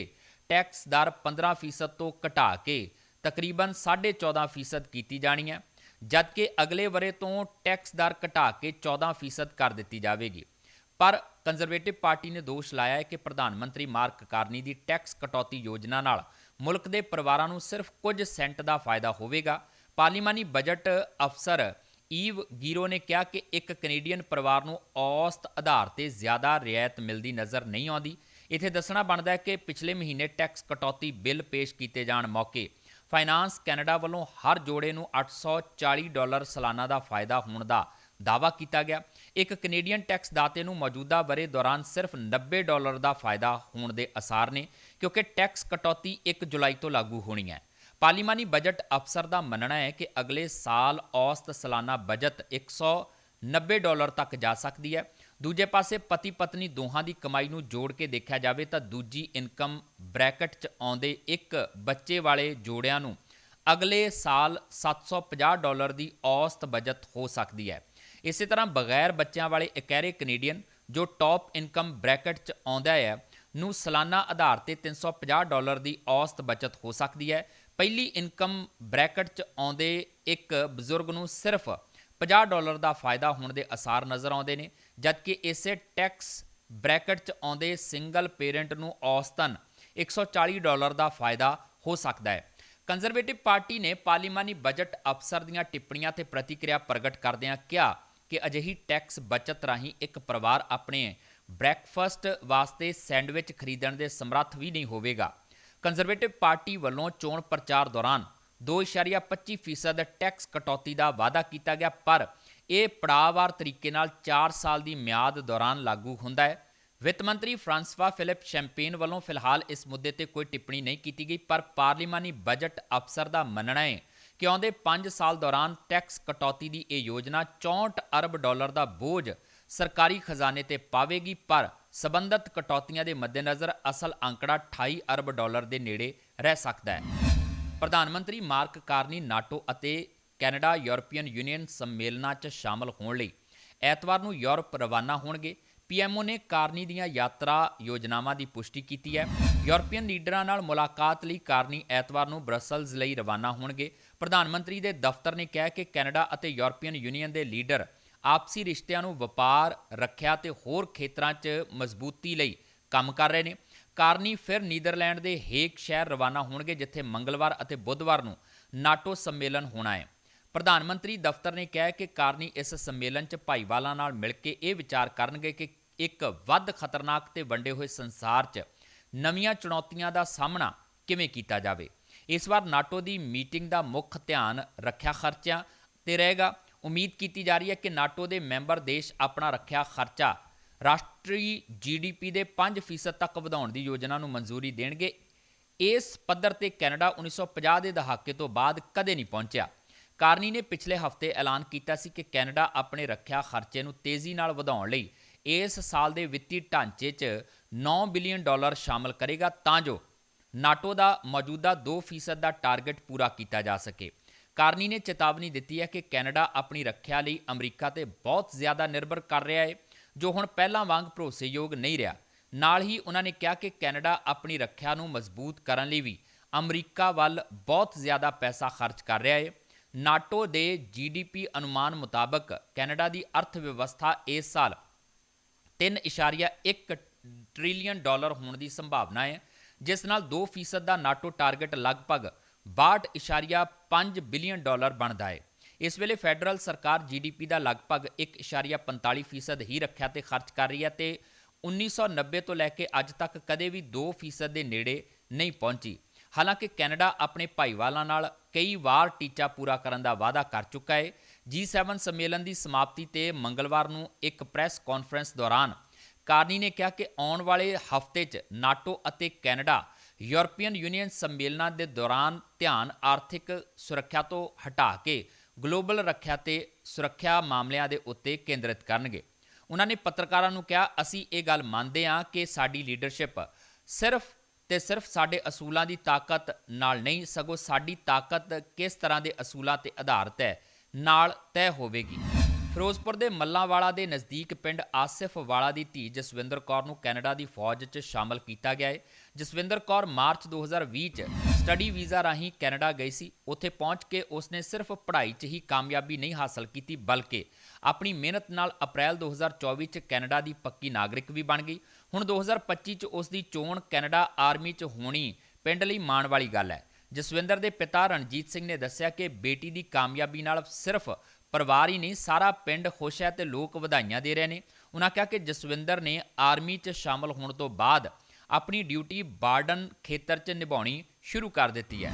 ਟੈਕਸ ਦਰ 15% ਤੋਂ ਘਟਾ ਕੇ ਤਕਰੀਬਨ 14.5% ਕੀਤੀ ਜਾਣੀ ਹੈ, ਜਦਕਿ ਅਗਲੇ ਵਰੇ ਤੋਂ ਟੈਕਸ ਦਰ ਘਟਾ ਕੇ 14% ਕਰ ਦਿੱਤੀ ਜਾਵੇਗੀ। ਪਰ ਕੰਜ਼ਰਵੇਟਿਵ ਪਾਰਟੀ ਨੇ ਦੋਸ਼ ਲਾਇਆ ਹੈ ਕਿ ਪ੍ਰਧਾਨ ਮੰਤਰੀ ਮਾਰਕ ਕਾਰਨੀ ਦੀ ਟੈਕਸ ਕਟੌਤੀ ਯੋਜਨਾ ਨਾਲ ਮੁਲਕ ਦੇ ਪਰਿਵਾਰਾਂ ਨੂੰ ਸਿਰਫ ਕੁਝ ਸੈਂਟ ਦਾ ਫਾਇਦਾ ਹੋਵੇਗਾ ਪਾਰਲੀਮਾਨੀ ਬਜਟ ਅਫਸਰ ਈਵ ਗੀਰੋ ਨੇ ਕਿਹਾ ਕਿ ਇੱਕ ਕੈਨੇਡੀਅਨ ਪਰਿਵਾਰ ਨੂੰ ਔਸਤ ਆਧਾਰ ਤੇ ਜ਼ਿਆਦਾ ਰਿਆਇਤ ਮਿਲਦੀ ਨਜ਼ਰ ਨਹੀਂ ਆਉਂਦੀ। ਇੱਥੇ ਦੱਸਣਾ ਬਣਦਾ ਹੈ ਕਿ ਪਿਛਲੇ ਮਹੀਨੇ ਟੈਕਸ ਕਟੌਤੀ ਬਿੱਲ ਪੇਸ਼ ਕੀਤੇ ਜਾਣ ਮੌਕੇ ਫਾਈਨਾਂਸ ਕੈਨੇਡਾ ਵੱਲੋਂ ਹਰ ਜੋੜੇ ਨੂੰ 840 ਡਾਲਰ ਸਾਲਾਨਾ ਦਾ ਫਾਇਦਾ ਹੋਣ ਦਾ ਦਾਅਵਾ ਕੀਤਾ ਗਿਆ। ਇੱਕ ਕੈਨੇਡੀਅਨ ਟੈਕਸ ਦਾਤੇ ਨੂੰ ਮੌਜੂਦਾ ਬਰੇ ਦੌਰਾਨ ਸਿਰਫ 90 ਡਾਲਰ ਦਾ ਫਾਇਦਾ ਹੋਣ ਦੇ ਅਸਾਰ ਨੇ, ਕਿਉਂਕਿ ਟੈਕਸ ਕਟੌਤੀ 1 ਜੁਲਾਈ ਤੋਂ ਲਾਗੂ ਹੋਣੀ ਹੈ। ਪਾਰਲੀਮਾਨੀ ਬਜਟ ਅਫਸਰ ਦਾ ਮੰਨਣਾ ਹੈ ਕਿ ਅਗਲੇ ਸਾਲ ਔਸਤ ਸਾਲਾਨਾ ਬਜਟ 190 ਡਾਲਰ ਤੱਕ ਜਾ ਸਕਦੀ ਹੈ। ਦੂਜੇ ਪਾਸੇ ਪਤੀ ਪਤਨੀ ਦੋਹਾਂ ਦੀ ਕਮਾਈ ਨੂੰ ਜੋੜ ਕੇ ਦੇਖਿਆ ਜਾਵੇ ਤਾਂ ਦੂਜੀ ਇਨਕਮ ਬ੍ਰੈਕਟ 'ਚ ਆਉਂਦੇ ਇੱਕ ਬੱਚੇ ਵਾਲੇ ਜੋੜਿਆਂ ਨੂੰ ਅਗਲੇ ਸਾਲ 750 ਡਾਲਰ ਦੀ ਔਸਤ ਬਜਟ ਹੋ ਸਕਦੀ ਹੈ। ਇਸੇ ਤਰ੍ਹਾਂ ਬਗੈਰ ਬੱਚਿਆਂ ਵਾਲੇ ਇਕਹਿਰੇ ਕੈਨੇਡੀਅਨ ਜੋ ਟੌਪ ਇਨਕਮ ਬ੍ਰੈਕਟ 'ਚ ਆਉਂਦਾ ਹੈ, ਨੂੰ ਸਾਲਾਨਾ ਆਧਾਰ ਤੇ 350 ਡਾਲਰ ਦੀ ਔਸਤ ਬਚਤ ਹੋ ਸਕਦੀ ਹੈ। ਪਹਿਲੀ ਇਨਕਮ ਬ੍ਰੈਕਟ 'ਚ ਆਉਂਦੇ ਇੱਕ ਬਜ਼ੁਰਗ ਨੂੰ ਸਿਰਫ 50 ਡਾਲਰ ਦਾ ਫਾਇਦਾ ਹੋਣ ਦੇ ਅਸਾਰ ਨਜ਼ਰ ਆਉਂਦੇ ਨੇ, ਜਦਕਿ ਇਸੇ ਟੈਕਸ ਬ੍ਰੈਕਟ 'ਚ ਆਉਂਦੇ ਸਿੰਗਲ ਪੇਰੈਂਟ ਨੂੰ ਔਸਤਨ 140 ਡਾਲਰ ਦਾ ਫਾਇਦਾ ਹੋ ਸਕਦਾ ਹੈ। ਕੰਜ਼ਰਵੇਟਿਵ ਪਾਰਟੀ ਨੇ ਪਾਰਲੀਮਾਨੀ ਬਜਟ ਅਫਸਰ ਦੀਆਂ ਟਿੱਪਣੀਆਂ ਤੇ ਪ੍ਰਤੀਕਿਰਿਆ ਪ੍ਰਗਟ ਕਰਦਿਆਂ ਕਿਹਾ ਕਿ ਅਜਿਹੀ ਟੈਕਸ ਬਚਤ ਰਾਹੀਂ ਇੱਕ ਪਰਿਵਾਰ ਆਪਣੇ ਬ੍ਰੈਕਫਾਸਟ ਵਾਸਤੇ ਸੈਂਡਵਿਚ ਖਰੀਦਣ ਦੇ ਸਮਰੱਥ ਵੀ ਨਹੀਂ ਹੋਵੇਗਾ। ਕੰਜ਼ਰਵੇਟਿਵ ਪਾਰਟੀ ਵੱਲੋਂ ਚੋਣ ਪ੍ਰਚਾਰ ਦੌਰਾਨ 2.25% ਟੈਕਸ ਕਟੌਤੀ ਦਾ ਵਾਅਦਾ ਕੀਤਾ ਗਿਆ, ਪਰ ਇਹ ਪੜਾਅਵਾਰ ਤਰੀਕੇ ਨਾਲ 4 ਸਾਲ ਦੀ ਮਿਆਦ ਦੌਰਾਨ ਲਾਗੂ ਹੁੰਦਾ ਹੈ। ਵਿੱਤ ਮੰਤਰੀ ਫਰਾਂਸਵਾ ਫਿਲਿਪ ਸ਼ੈਂਪੇਨ ਵੱਲੋਂ ਫਿਲਹਾਲ ਇਸ ਮੁੱਦੇ ਤੇ ਕੋਈ ਟਿੱਪਣੀ ਨਹੀਂ ਕੀਤੀ ਗਈ, ਪਰ ਪਾਰਲੀਮਾਨੀ ਬਜਟ ਅਫਸਰ ਦਾ ਮੰਨਣਾ ਹੈ ਕਿ ਆਉਂਦੇ 5 ਸਾਲ ਦੌਰਾਨ ਟੈਕਸ ਕਟੌਤੀ ਦੀ ਇਹ ਯੋਜਨਾ 64 ਅਰਬ ਡਾਲਰ ਦਾ ਬੋਝ ਸਰਕਾਰੀ ਖਜ਼ਾਨੇ ਤੇ ਪਾਵੇਗੀ, ਪਰ ਸਬੰਧਤ ਕਟੌਤੀਆਂ ਦੇ ਮੱਦੇਨਜ਼ਰ ਅਸਲ ਅੰਕੜਾ 28 ਅਰਬ ਡਾਲਰ ਦੇ ਨੇੜੇ ਰਹਿ ਸਕਦਾ ਹੈ। ਪ੍ਰਧਾਨ ਮੰਤਰੀ ਮਾਰਕ ਕਾਰਨੀ ਨਾਟੋ ਅਤੇ ਕੈਨੇਡਾ ਯੂਰਪੀਅਨ ਯੂਨੀਅਨ ਸੰਮੇਲਨਾਂ 'ਚ ਸ਼ਾਮਲ ਹੋਣ ਲਈ ਐਤਵਾਰ ਨੂੰ ਯੂਰਪ ਰਵਾਨਾ ਹੋਣਗੇ। ਪੀਐਮਓ ਨੇ ਕਾਰਨੀ ਦੀਆਂ ਯਾਤਰਾ ਯੋਜਨਾਵਾਂ ਦੀ ਪੁਸ਼ਟੀ ਕੀਤੀ ਹੈ। ਯੂਰਪੀਅਨ ਲੀਡਰਾਂ ਨਾਲ ਮੁਲਾਕਾਤ ਲਈ ਕਾਰਨੀ ਐਤਵਾਰ ਨੂੰ ਬ੍ਰਸਲਜ਼ ਲਈ ਰਵਾਨਾ ਹੋਣਗੇ। ਪ੍ਰਧਾਨ ਮੰਤਰੀ ਦੇ ਦਫ਼ਤਰ ਨੇ ਕਿਹਾ ਕਿ ਕੈਨੇਡਾ ਅਤੇ ਯੂਰਪੀਅਨ ਯੂਨੀਅਨ ਦੇ ਲੀਡਰ ਆਪਸੀ ਰਿਸ਼ਤਿਆਂ ਨੂੰ ਵਪਾਰ, ਰੱਖਿਆ ਤੇ ਹੋਰ ਖੇਤਰਾਂ 'ਚ ਮਜ਼ਬੂਤੀ ਲਈ ਕੰਮ ਕਰ ਰਹੇ ਨੇ। ਕਾਰਨੀ ਫਿਰ ਨੀਦਰਲੈਂਡ ਦੇ ਹੇਕ ਸ਼ਹਿਰ ਰਵਾਨਾ ਹੋਣਗੇ, ਜਿੱਥੇ ਮੰਗਲਵਾਰ ਅਤੇ ਬੁੱਧਵਾਰ ਨੂੰ ਨਾਟੋ ਸੰਮੇਲਨ ਹੋਣਾ ਹੈ। ਪ੍ਰਧਾਨ ਮੰਤਰੀ ਦਫ਼ਤਰ ਨੇ ਕਿਹਾ ਕਿ ਕਾਰਨੀ ਇਸ ਸੰਮੇਲਨ 'ਚ ਭਾਈਵਾਲਾਂ ਨਾਲ ਮਿਲ ਕੇ ਇਹ ਵਿਚਾਰ ਕਰਨਗੇ ਕਿ ਇੱਕ ਵੱਧ ਖਤਰਨਾਕ ਤੇ ਵੰਡੇ ਹੋਏ ਸੰਸਾਰ 'ਚ ਨਵੀਆਂ ਚੁਣੌਤੀਆਂ ਦਾ ਸਾਹਮਣਾ ਕਿਵੇਂ ਕੀਤਾ ਜਾਵੇ। ਇਸ ਵਾਰ ਨਾਟੋ ਦੀ ਮੀਟਿੰਗ ਦਾ ਮੁੱਖ ਧਿਆਨ ਰੱਖਿਆ ਖਰਚਿਆਂ ਤੇ ਰਹੇਗਾ। ਉਮੀਦ ਕੀਤੀ ਜਾ ਰਹੀ ਹੈ ਕਿ ਨਾਟੋ ਦੇ ਮੈਂਬਰ ਦੇਸ਼ ਆਪਣਾ ਰੱਖਿਆ ਖਰਚਾ ਰਾਸ਼ਟਰੀ ਜੀਡੀਪੀ ਦੇ 5% ਤੱਕ ਵਧਾਉਣ ਦੀ ਯੋਜਨਾ ਨੂੰ ਮਨਜ਼ੂਰੀ ਦੇਣਗੇ। ਇਸ ਪੱਧਰ ਤੇ ਕੈਨੇਡਾ 1950 ਦੇ ਦਹਾਕੇ ਤੋਂ ਬਾਅਦ ਕਦੇ ਨਹੀਂ ਪਹੁੰਚਿਆ। ਕਾਰਨੀ ਨੇ ਪਿਛਲੇ ਹਫ਼ਤੇ ਐਲਾਨ ਕੀਤਾ ਸੀ ਕਿ ਕੈਨੇਡਾ ਆਪਣੇ ਰੱਖਿਆ ਖਰਚੇ ਨੂੰ ਤੇਜ਼ੀ ਨਾਲ ਵਧਾਉਣ ਲਈ ਇਸ ਸਾਲ ਦੇ ਵਿੱਤੀ ਢਾਂਚੇ 'ਚ 9 ਬਿਲੀਅਨ ਡਾਲਰ ਸ਼ਾਮਲ ਕਰੇਗਾ ਤਾਂ ਜੋ ਨਾਟੋ ਦਾ ਮੌਜੂਦਾ 2% ਦਾ ਟਾਰਗੇਟ ਪੂਰਾ ਕੀਤਾ ਜਾ ਸਕੇ। ਕਾਰਨੀ ਨੇ ਚੇਤਾਵਨੀ ਦਿੱਤੀ ਹੈ ਕਿ ਕੈਨੇਡਾ ਆਪਣੀ ਰੱਖਿਆ ਲਈ ਅਮਰੀਕਾ ਤੇ ਬਹੁਤ ਜ਼ਿਆਦਾ ਨਿਰਭਰ ਕਰ ਰਿਹਾ ਹੈ, ਜੋ ਹੁਣ ਪਹਿਲਾਂ ਵਾਂਗ ਭਰੋਸੇਯੋਗ ਨਹੀਂ ਰਿਹਾ। ਨਾਲ ਹੀ ਉਹਨਾਂ ਨੇ ਕਿਹਾ ਕਿ ਕੈਨੇਡਾ ਆਪਣੀ ਰੱਖਿਆ ਨੂੰ ਮਜ਼ਬੂਤ ਕਰਨ ਲਈ ਵੀ ਅਮਰੀਕਾ ਵੱਲ ਬਹੁਤ ਜ਼ਿਆਦਾ ਪੈਸਾ ਖਰਚ ਕਰ ਰਿਹਾ ਹੈ। ਨਾਟੋ ਦੇ ਜੀਡੀਪੀ ਅਨੁਮਾਨ ਮੁਤਾਬਕ ਕੈਨੇਡਾ ਦੀ ਅਰਥ ਵਿਵਸਥਾ ਇਸ ਸਾਲ 3.1 ਟ੍ਰਿਲੀਅਨ ਡਾਲਰ ਹੋਣ ਦੀ ਸੰਭਾਵਨਾ ਹੈ, ਜਿਸ ਨਾਲ 2% ਦਾ ਨਾਟੋ ਟਾਰਗੇਟ ਲਗਭਗ 62.5 ਬਿਲੀਅਨ ਡਾਲਰ ਬਣਦਾ ਹੈ। ਇਸ ਵੇਲੇ ਫੈਡਰਲ ਸਰਕਾਰ ਜੀਡੀਪੀ ਦਾ ਲਗਭਗ 1.45% ਹੀ ਰੱਖਿਆ ਤੇ ਖਰਚ ਕਰ ਰਹੀ ਹੈ ਤੇ 1990 ਤੋਂ ਲੈ ਕੇ ਅੱਜ ਤੱਕ ਕਦੇ ਵੀ 2% ਦੇ ਨੇੜੇ ਨਹੀਂ ਪਹੁੰਚੀ। ਹਾਲਾਂਕਿ ਕੈਨੇਡਾ ਆਪਣੇ ਭਾਈਵਾਲਾਂ ਨਾਲ ਕਈ ਵਾਰ ਟੀਚਾ ਪੂਰਾ ਕਰਨ ਦਾ ਵਾਅਦਾ ਕਰ ਚੁੱਕਾ ਹੈ। G7 ਸੰਮੇਲਨ ਦੀ ਸਮਾਪਤੀ ਤੇ ਮੰਗਲਵਾਰ ਨੂੰ ਇੱਕ ਪ੍ਰੈਸ ਕਾਨਫਰੰਸ ਦੌਰਾਨ ਕਾਰਨੀ ਨੇ ਕਿਹਾ ਕਿ ਆਉਣ ਵਾਲੇ ਹਫ਼ਤੇ 'ਚ ਨਾਟੋ ਅਤੇ ਕੈਨੇਡਾ ਯੂਰਪੀਅਨ ਯੂਨੀਅਨ ਸੰਮੇਲਨਾਂ ਦੇ ਦੌਰਾਨ ਧਿਆਨ ਆਰਥਿਕ ਸੁਰੱਖਿਆ ਤੋਂ ਹਟਾ ਕੇ ਗਲੋਬਲ ਰੱਖਿਆ ਤੇ ਸੁਰੱਖਿਆ ਮਾਮਲਿਆਂ ਦੇ ਉੱਤੇ ਕੇਂਦਰਿਤ ਕਰਨਗੇ। ਉਹਨਾਂ ਨੇ ਪੱਤਰਕਾਰਾਂ ਨੂੰ ਕਿਹਾ, ਅਸੀਂ ਇਹ ਗੱਲ ਮੰਨਦੇ ਹਾਂ ਕਿ ਸਾਡੀ ਲੀਡਰਸ਼ਿਪ ਸਿਰਫ ਤੇ ਸਿਰਫ ਸਾਡੇ ਅਸੂਲਾਂ ਦੀ ਤਾਕਤ ਨਾਲ ਨਹੀਂ, ਸਗੋਂ ਸਾਡੀ ਤਾਕਤ ਕਿਸ ਤਰ੍ਹਾਂ ਦੇ ਅਸੂਲਾਂ ਤੇ ਆਧਾਰਿਤ ਹੈ, ਨਾਲ ਤੈਅ ਹੋਵੇਗੀ। ਫਿਰੋਜ਼ਪੁਰ ਦੇ ਮੱਲਾਂਵਾਲਾ ਦੇ ਨਜ਼ਦੀਕ ਪਿੰਡ ਆਸਿਫ ਵਾਲਾ ਦੀ ਧੀ ਜਸਵਿੰਦਰ ਕੌਰ ਨੂੰ ਕੈਨੇਡਾ ਦੀ ਫੌਜ 'ਚ ਸ਼ਾਮਲ ਕੀਤਾ ਗਿਆ ਹੈ ਜਸਵਿੰਦਰ ਕੌਰ ਮਾਰਚ 2020 'ਚ ਸਟੱਡੀ ਵੀਜ਼ਾ ਰਾਹੀਂ ਕੈਨੇਡਾ ਗਈ ਸੀ। ਉੱਥੇ ਪਹੁੰਚ ਕੇ ਉਸਨੇ ਸਿਰਫ ਪੜ੍ਹਾਈ 'ਚ ਹੀ ਕਾਮਯਾਬੀ ਨਹੀਂ ਹਾਸਲ ਕੀਤੀ, ਬਲਕਿ ਆਪਣੀ ਮਿਹਨਤ ਨਾਲ ਅਪ੍ਰੈਲ 2024 'ਚ ਕੈਨੇਡਾ ਦੀ ਪੱਕੀ ਨਾਗਰਿਕ ਵੀ ਬਣ ਗਈ। ਹੁਣ 2025 'ਚ ਉਸ ਦੀ ਚੋਣ ਕੈਨੇਡਾ ਆਰਮੀ 'ਚ ਹੋਣੀ ਪਿੰਡ ਲਈ ਮਾਣ ਵਾਲੀ ਗੱਲ ਹੈ। ਜਸਵਿੰਦਰ ਦੇ ਪਿਤਾ ਰਣਜੀਤ ਸਿੰਘ ਨੇ ਦੱਸਿਆ ਕਿ ਬੇਟੀ ਦੀ ਕਾਮਯਾਬੀ ਨਾਲ ਸਿਰਫ ਪਰਿਵਾਰ ਹੀ ਨਹੀਂ, ਸਾਰਾ ਪਿੰਡ ਖੁਸ਼ ਹੈ ਤੇ ਲੋਕ ਵਧਾਈਆਂ ਦੇ ਰਹੇ ਨੇ। ਉਹਨਾਂ ਕਿਹਾ ਕਿ ਜਸਵਿੰਦਰ ਨੇ ਆਰਮੀ 'ਚ ਸ਼ਾਮਲ ਹੋਣ ਤੋਂ ਬਾਅਦ ਆਪਣੀ ਡਿਊਟੀ ਬਾਰਡਨ ਖੇਤਰ 'ਚ ਨਿਭਾਉਣੀ ਸ਼ੁਰੂ ਕਰ ਦਿੱਤੀ ਹੈ।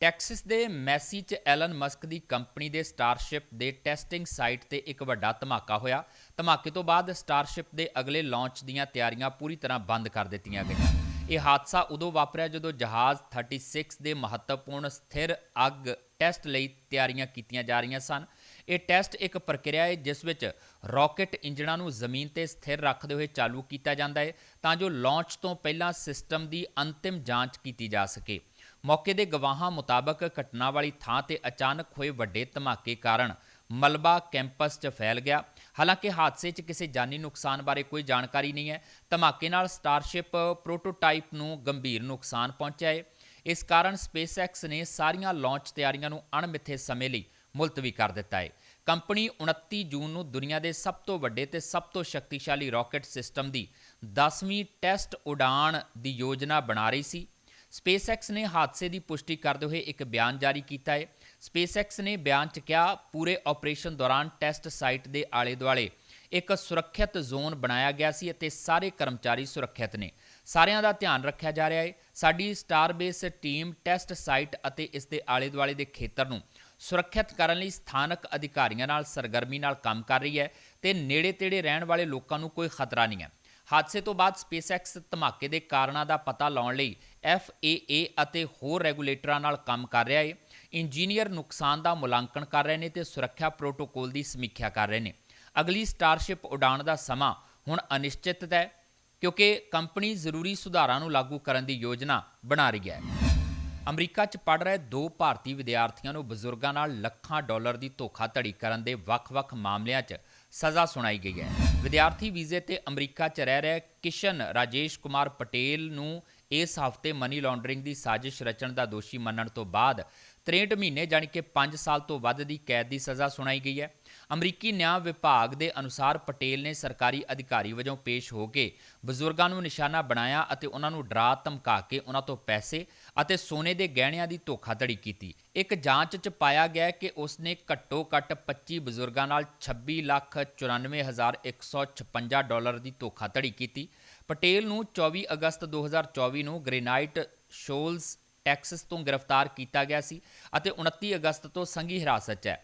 ਟੈਕਸਿਸ ਦੇ ਮੈਸੀ 'ਚ ਐਲਨ ਮਸਕ ਦੀ ਕੰਪਨੀ ਦੇ ਸਟਾਰਸ਼ਿਪ ਦੇ ਟੈਸਟਿੰਗ ਸਾਈਟ ਤੇ ਇੱਕ ਵੱਡਾ ਧਮਾਕਾ ਹੋਇਆ। ਧਮਾਕੇ ਤੋਂ ਬਾਅਦ ਸਟਾਰਸ਼ਿਪ ਦੇ ਅਗਲੇ ਲਾਂਚ ਦੀਆਂ ਤਿਆਰੀਆਂ ਪੂਰੀ ਤਰ੍ਹਾਂ ਬੰਦ ਕਰ ਦਿੱਤੀਆਂ ਗਈਆਂ। ਇਹ ਹਾਦਸਾ ਉਦੋਂ ਵਾਪਰਿਆ ਜਦੋਂ ਜਹਾਜ਼ 36 ਦੇ ਮਹੱਤਵਪੂਰਨ ਸਥਿਰ ਅੱਗ ਟੈਸਟ ਲਈ ਤਿਆਰੀਆਂ ਕੀਤੀਆਂ ਜਾ ਰਹੀਆਂ ਸਨ। ਇਹ ਟੈਸਟ ਇੱਕ ਪ੍ਰਕਿਰਿਆ ਹੈ, ਜਿਸ ਵਿੱਚ ਰਾਕੇਟ ਇੰਜਣਾਂ ਨੂੰ ਜ਼ਮੀਨ ਤੇ ਸਥਿਰ ਰੱਖਦੇ ਹੋਏ ਚਾਲੂ ਕੀਤਾ ਜਾਂਦਾ ਹੈ ਤਾਂ ਜੋ ਲਾਂਚ ਤੋਂ ਪਹਿਲਾਂ ਸਿਸਟਮ ਦੀ ਅੰਤਿਮ ਜਾਂਚ ਕੀਤੀ ਜਾ ਸਕੇ। ਮੌਕੇ ਦੇ ਗਵਾਹਾਂ ਮੁਤਾਬਕ ਘਟਨਾ ਵਾਲੀ ਥਾਂ ਤੇ ਅਚਾਨਕ ਹੋਏ ਵੱਡੇ ਧਮਾਕੇ ਕਾਰਨ ਮਲਬਾ ਕੈਂਪਸ 'ਚ ਫੈਲ ਗਿਆ। ਹਾਲਾਂਕਿ ਹਾਦਸੇ 'ਚ ਕਿਸੇ ਜਾਨੀ ਨੁਕਸਾਨ ਬਾਰੇ ਕੋਈ ਜਾਣਕਾਰੀ ਨਹੀਂ ਹੈ। ਧਮਾਕੇ ਨਾਲ ਸਟਾਰਸ਼ਿਪ ਪ੍ਰੋਟੋਟਾਈਪ ਨੂੰ ਗੰਭੀਰ ਨੁਕਸਾਨ ਪਹੁੰਚਿਆ ਹੈ। ਇਸ ਕਾਰਨ ਸਪੇਸਐਕਸ ਨੇ ਸਾਰੀਆਂ ਲਾਂਚ ਤਿਆਰੀਆਂ ਨੂੰ ਅਣਮਿੱਥੇ ਸਮੇਂ ਲਈ ਮੁਲਤਵੀ ਕਰ ਦਿੱਤਾ ਹੈ। ਕੰਪਨੀ 29 ਜੂਨ ਨੂੰ ਦੁਨੀਆ ਦੇ ਸਭ ਤੋਂ ਵੱਡੇ ਤੇ ਸਭ ਤੋਂ ਸ਼ਕਤੀਸ਼ਾਲੀ ਰਾਕੇਟ ਸਿਸਟਮ ਦੀ 10ਵੀਂ ਟੈਸਟ ਉਡਾਣ ਦੀ ਯੋਜਨਾ ਬਣਾ ਰਹੀ ਸੀ। ਸਪੇਸਐਕਸ ਨੇ ਹਾਦਸੇ ਦੀ ਪੁਸ਼ਟੀ ਕਰਦੇ ਹੋਏ ਇੱਕ ਬਿਆਨ ਜਾਰੀ ਕੀਤਾ ਹੈ। ਸਪੇਸਐਕਸ ਨੇ ਬਿਆਨ 'ਚ ਕਿਹਾ, ਪੂਰੇ ਆਪਰੇਸ਼ਨ ਦੌਰਾਨ ਟੈਸਟ ਸਾਈਟ ਦੇ ਆਲੇ-ਦੁਆਲੇ ਇੱਕ ਸੁਰੱਖਿਅਤ ਜ਼ੋਨ ਬਣਾਇਆ ਗਿਆ ਸੀ ਅਤੇ ਸਾਰੇ ਕਰਮਚਾਰੀ ਸੁਰੱਖਿਅਤ ਨੇ। ਸਾਰਿਆਂ ਦਾ ਧਿਆਨ ਰੱਖਿਆ ਜਾ ਰਿਹਾ ਹੈ ਸਾਡੀ ਸਟਾਰਬੇਸ ਟੀਮ ਟੈਸਟ ਸਾਈਟ ਅਤੇ ਇਸ ਦੇ ਆਲੇ-ਦੁਆਲੇ ਦੇ ਖੇਤਰ ਨੂੰ ਸੁਰੱਖਿਅਤ ਕਰਨ ਲਈ ਸਥਾਨਕ ਅਧਿਕਾਰੀਆਂ ਨਾਲ ਸਰਗਰਮੀ ਨਾਲ ਕੰਮ ਕਰ ਰਹੀ ਹੈ ਤੇ ਨੇੜੇ-ਤੇੜੇ ਰਹਿਣ ਵਾਲੇ ਲੋਕਾਂ ਨੂੰ ਕੋਈ ਖਤਰਾ ਨਹੀਂ ਹੈ। ਹਾਦਸੇ ਤੋਂ ਬਾਅਦ ਸਪੇਸਐਕਸ ਧਮਾਕੇ ਦੇ ਕਾਰਨਾਂ ਦਾ ਪਤਾ ਲਾਉਣ ਲਈ FAA ਅਤੇ ਹੋਰ ਰੈਗੂਲੇਟਰਾਂ ਨਾਲ ਕੰਮ ਕਰ ਰਿਹਾ ਹੈ ਇੰਜੀਨੀਅਰ ਨੁਕਸਾਨ ਦਾ ਮੁਲਾਂਕਣ ਕਰ ਰਹੇ ਨੇ ਤੇ ਸੁਰੱਖਿਆ ਪ੍ਰੋਟੋਕੋਲ ਦੀ ਸਮੀਖਿਆ ਕਰ ਰਹੇ ਨੇ। ਅਗਲੀ ਸਟਾਰਸ਼ਿਪ ਉਡਾਣ ਦਾ ਸਮਾਂ ਹੁਣ ਅਨਿਸ਼ਚਿਤ ਹੈ। ਕਿਉਂਕਿ ਕੰਪਨੀ ਜ਼ਰੂਰੀ ਸੁਧਾਰਾਂ ਨੂੰ ਲਾਗੂ ਕਰਨ ਦੀ ਯੋਜਨਾ ਬਣਾ ਰਹੀ ਹੈ। ਅਮਰੀਕਾ 'ਚ ਪੜ ਰਹੇ ਦੋ ਭਾਰਤੀ ਵਿਦਿਆਰਥੀਆਂ ਨੂੰ ਬਜ਼ੁਰਗਾਂ ਨਾਲ ਲੱਖਾਂ ਡਾਲਰ ਦੀ ਧੋਖਾਧੜੀ ਕਰਨ ਦੇ ਵੱਖ-ਵੱਖ ਮਾਮਲਿਆਂ 'ਚ ਸਜ਼ਾ ਸੁਣਾਈ ਗਈ ਹੈ। ਵਿਦਿਆਰਥੀ ਵੀਜ਼ੇ ਤੇ ਅਮਰੀਕਾ 'ਚ ਰਹਿ ਰਹੇ ਕਿਸ਼ਨ ਰਾਜੇਸ਼ ਕੁਮਾਰ ਪਟੇਲ ਨੂੰ ਇਸ ਹਫ਼ਤੇ ਮਨੀ ਲਾਂਡਰਿੰਗ ਦੀ ਸਾਜ਼ਿਸ਼ ਰਚਣ ਦਾ ਦੋਸ਼ੀ ਮੰਨਣ ਤੋਂ ਬਾਅਦ 63 ਮਹੀਨੇ ਜਾਣੀ ਕਿ 5 ਸਾਲ ਤੋਂ ਵੱਧ ਦੀ ਕੈਦ ਦੀ ਸਜ਼ਾ ਸੁਣਾਈ ਗਈ ਹੈ। ਅਮਰੀਕੀ ਨਿਆਂ ਵਿਭਾਗ ਦੇ ਅਨੁਸਾਰ ਪਟੇਲ ਨੇ ਸਰਕਾਰੀ ਅਧਿਕਾਰੀ ਵਜੋਂ ਪੇਸ਼ ਹੋ ਕੇ ਬਜ਼ੁਰਗਾਂ ਨੂੰ ਨਿਸ਼ਾਨਾ ਬਣਾਇਆ ਅਤੇ ਉਹਨਾਂ ਨੂੰ ਡਰਾ ਧਮਕਾ ਕੇ ਉਹਨਾਂ ਤੋਂ ਪੈਸੇ ਅਤੇ ਸੋਨੇ ਦੇ ਗਹਿਣਿਆਂ ਦੀ ਧੋਖਾਧੜੀ ਕੀਤੀ। ਇੱਕ ਜਾਂਚ 'ਚ ਪਾਇਆ ਗਿਆ ਕਿ ਉਸਨੇ ਘੱਟੋ-ਘੱਟ 25 ਬਜ਼ੁਰਗਾਂ ਨਾਲ 26 ਲੱਖ 94156 ਡਾਲਰ ਦੀ ਧੋਖਾਧੜੀ ਕੀਤੀ। ਪਟੇਲ ਨੂੰ 24 ਅਗਸਤ 2024 ਨੂੰ ਗ੍ਰੇਨਾਈਟ ਸ਼ੋਲਸ ਟੈਕਸਸ ਤੋਂ ਗ੍ਰਿਫਤਾਰ ਕੀਤਾ ਗਿਆ ਸੀ ਅਤੇ 29 ਅਗਸਤ ਤੋਂ ਸੰਘੀ ਹਿਰਾਸਤ 'ਚ ਹੈ।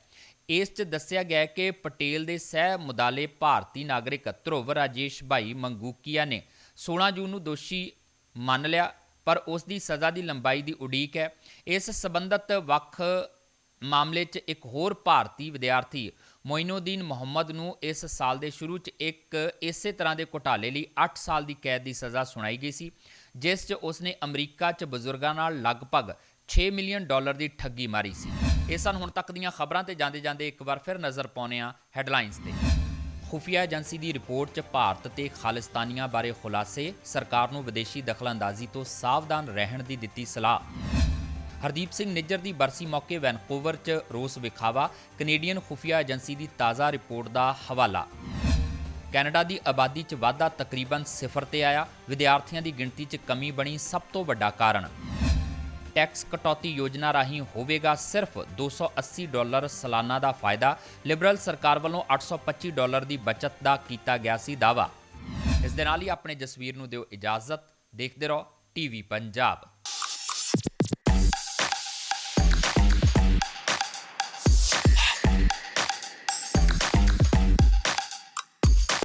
ਇਸ 'ਚ ਦੱਸਿਆ ਗਿਆ ਕਿ ਪਟੇਲ ਦੇ ਸਹਿ ਮੁਦਾਲੇ ਭਾਰਤੀ ਨਾਗਰਿਕ ਧਰੁਵ ਰਾਜੇਸ਼ ਭਾਈ ਮੰਗੂਕੀਆ ਨੇ 16 ਜੂਨ ਨੂੰ ਦੋਸ਼ੀ ਮੰਨ ਲਿਆ, ਪਰ ਉਸ ਦੀ ਸਜ਼ਾ ਦੀ ਲੰਬਾਈ ਦੀ ਉਡੀਕ ਹੈ। ਇਸ ਸਬੰਧਤ ਵੱਖ ਮਾਮਲੇ 'ਚ ਇੱਕ ਹੋਰ ਭਾਰਤੀ ਵਿਦਿਆਰਥੀ ਮੋਇਨੂਦੀਨ ਮੁਹੰਮਦ ਨੂੰ ਇਸ ਸਾਲ ਦੇ ਸ਼ੁਰੂ 'ਚ ਇੱਕ ਇਸੇ ਤਰ੍ਹਾਂ ਦੇ ਘੁਟਾਲੇ ਲਈ 8 ਸਾਲ ਦੀ ਕੈਦ ਦੀ ਸਜ਼ਾ ਸੁਣਾਈ ਗਈ ਸੀ। ਜਿਸ 'ਚ ਉਸਨੇ ਅਮਰੀਕਾ 'ਚ ਬਜ਼ੁਰਗਾਂ ਨਾਲ ਲਗਭਗ 6 ਮਿਲੀਅਨ ਡਾਲਰ ਦੀ ਠੱਗੀ ਮਾਰੀ ਸੀ। ਇਹ ਸਨ ਹੁਣ ਤੱਕ ਦੀਆਂ ਖਬਰਾਂ ਤੇ ਜਾਂਦੇ ਜਾਂਦੇ ਇੱਕ ਵਾਰ ਫਿਰ ਨਜ਼ਰ ਪਾਉਂਦੇ ਹਾਂ ਹੈਡਲਾਈਨਸ ਤੇ। ਖੁਫੀਆ ਏਜੰਸੀ ਦੀ ਰਿਪੋਰਟ 'ਚ ਭਾਰਤ ਤੇ ਖਾਲਿਸਤਾਨੀਆਂ ਬਾਰੇ ਖੁਲਾਸੇ, ਸਰਕਾਰ ਨੂੰ ਵਿਦੇਸ਼ੀ ਦਖਲਅੰਦਾਜ਼ੀ ਤੋਂ ਸਾਵਧਾਨ ਰਹਿਣ ਦੀ ਦਿੱਤੀ ਸਲਾਹ। ਹਰਦੀਪ ਸਿੰਘ ਨਿੱਜਰ ਦੀ ਬਰਸੀ ਮੌਕੇ ਵੈਨਕੂਵਰ 'ਚ ਰੋਸ ਵਿਖਾਵਾ, ਕੈਨੇਡੀਅਨ ਖੁਫੀਆ ਏਜੰਸੀ ਦੀ ਤਾਜ਼ਾ ਰਿਪੋਰਟ ਦਾ ਹਵਾਲਾ। ਕੈਨੇਡਾ ਦੀ ਆਬਾਦੀ 'ਚ ਵਾਧਾ ਤਕਰੀਬਨ ਸਿਫਰ ਤੇ ਆਇਆ। ਵਿਦਿਆਰਥੀਆਂ ਦੀ ਗਿਣਤੀ 'ਚ ਕਮੀ ਬਣੀ ਸਭ ਤੋਂ ਵੱਡਾ ਕਾਰਨ। ਟੈਕਸ ਕਟੌਤੀ ਯੋਜਨਾ ਰਾਹੀਂ ਹੋਵੇਗਾ ਸਿਰਫ 280 ਡਾਲਰ ਸਾਲਾਨਾ ਦਾ ਫਾਇਦਾ। ਲਿਬਰਲ ਸਰਕਾਰ ਵੱਲੋਂ 825 ਡਾਲਰ ਦੀ ਬਚਤ ਦਾ ਕੀਤਾ ਗਿਆ ਸੀ ਦਾਅਵਾ। ਇਸ ਦੇ ਨਾਲ ਹੀ ਆਪਣੇ ਜਸਵੀਰ ਨੂੰ ਦਿਓ ਇਜਾਜ਼ਤ। ਦੇਖਦੇ ਰਹੋ, ਟੀਵੀ ਪੰਜਾਬ।